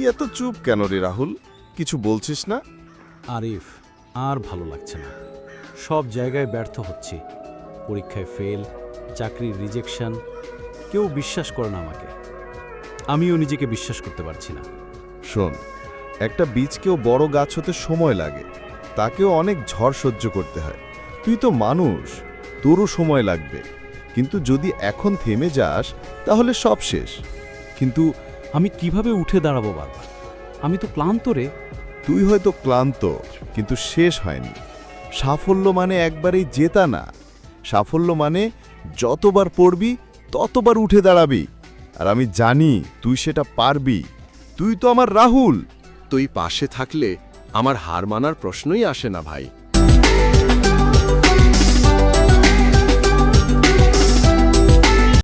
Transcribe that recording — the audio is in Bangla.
এত চুপ কেন রে রাহুল? কিছু বলছিস না? আরিফ আর ভালো লাগছে না। সব জায়গায় ব্যর্থ হচ্ছি। পরীক্ষায় ফেল চাকরির রিজেকশন কেউ বিশ্বাস করে না আমাকে। আমিও নিজেকে বিশ্বাস করতে পারছি না। শোন একটা বীজকেও বড় গাছ হতে সময় লাগে। তাকেও অনেক ঝড় সহ্য করতে হয়। তুই তো মানুষ তোরও সময় লাগবে। কিন্তু যদি এখন থেমে যাস তাহলে সব শেষ। কিন্তু আমি কীভাবে উঠে দাঁড়াবো বারবার? আমি তো ক্লান্ত রে। তুই হয়তো ক্লান্ত, কিন্তু শেষ হয়নি। সাফল্য মানে একবারেই জেতা না। সাফল্য মানে যতবার পড়বি, ততবার উঠে দাঁড়াবি। আর আমি জানি তুই সেটা পারবি। তুই তো আমার রাহুল। তুই পাশে থাকলে আমার হার মানার প্রশ্নই আসে না ভাই।